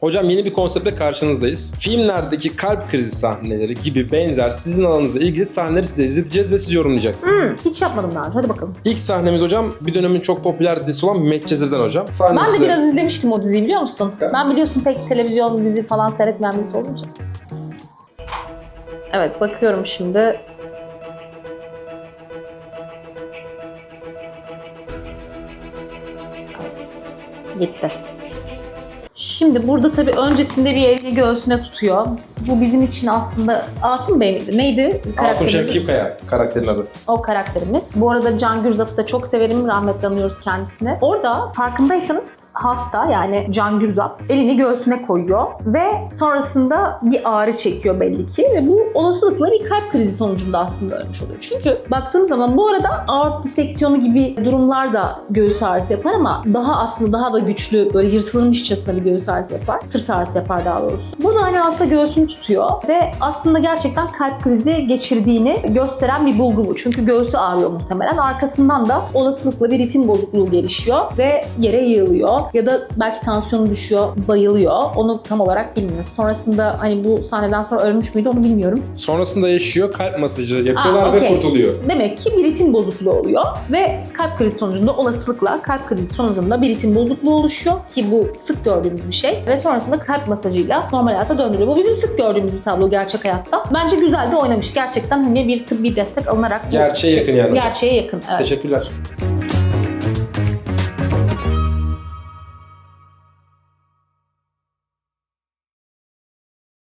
Hocam yeni bir konseptle karşınızdayız. Filmlerdeki kalp krizi sahneleri gibi benzer sizin alanınızla ilgili sahneleri size izleteceğiz ve siz yorumlayacaksınız. Hmm, hiç yapmadım daha önce. Hadi bakalım. İlk sahnemiz hocam bir dönemin çok popüler dizisi olan Medcezir'den hocam. Sahne Ben de size- biraz izlemiştim o diziyi biliyor musun? Ya. Ben biliyorsun pek televizyon, dizi falan seyretmeyen birisi olduğum için. Evet bakıyorum şimdi. Evet. Gitti. Şimdi burada tabii öncesinde bir elini göğsüne tutuyor. Bu bizim için aslında Asım Bey miydi? Neydi? Asım? Şevki Kaya karakterin adı. O karakterimiz. Bu arada Can Gürzap'ı da çok severim. Rahmetle anıyoruz kendisini. Orada farkındaysanız hasta yani Can Gürzap elini göğsüne koyuyor ve sonrasında bir ağrı çekiyor belli ki ve bu olasılıkla bir kalp krizi sonucunda aslında ölmüş oluyor. Çünkü baktığınız zaman bu arada aort diseksiyonu gibi durumlar da göğüs ağrısı yapar ama daha aslında daha da güçlü böyle yırtılmışçasına bir göğüs ağrısı yapar. Sırt ağrısı yapar daha doğrusu. Burada hani hasta göğsünü tutuyor ve aslında gerçekten kalp krizi geçirdiğini gösteren bir bulgu bu. Çünkü göğsü ağrıyor muhtemelen. Arkasından da olasılıkla bir ritim bozukluğu gelişiyor ve yere yığılıyor ya da belki tansiyonu düşüyor, bayılıyor. Onu tam olarak bilmiyoruz. Sonrasında hani bu sahneden sonra ölmüş müydü onu bilmiyorum. Sonrasında yaşıyor kalp masajı yapıyorlar Aa, ve okey. kurtuluyor. Demek ki bir ritim bozukluğu oluyor ve kalp krizi sonucunda olasılıkla kalp krizi sonucunda bir ritim bozukluğu oluşuyor ki bu sık gördüğümüz bir şey ve sonrasında kalp masajıyla normal hayata döndürüyor. Bu bizim sık gördüğümüz bir tablo gerçek hayatta. Bence güzel de oynamış. Gerçekten hani bir tıbbi destek alınarak Gerçeğe yakın yani hocam. Gerçeğe yakın evet. Teşekkürler.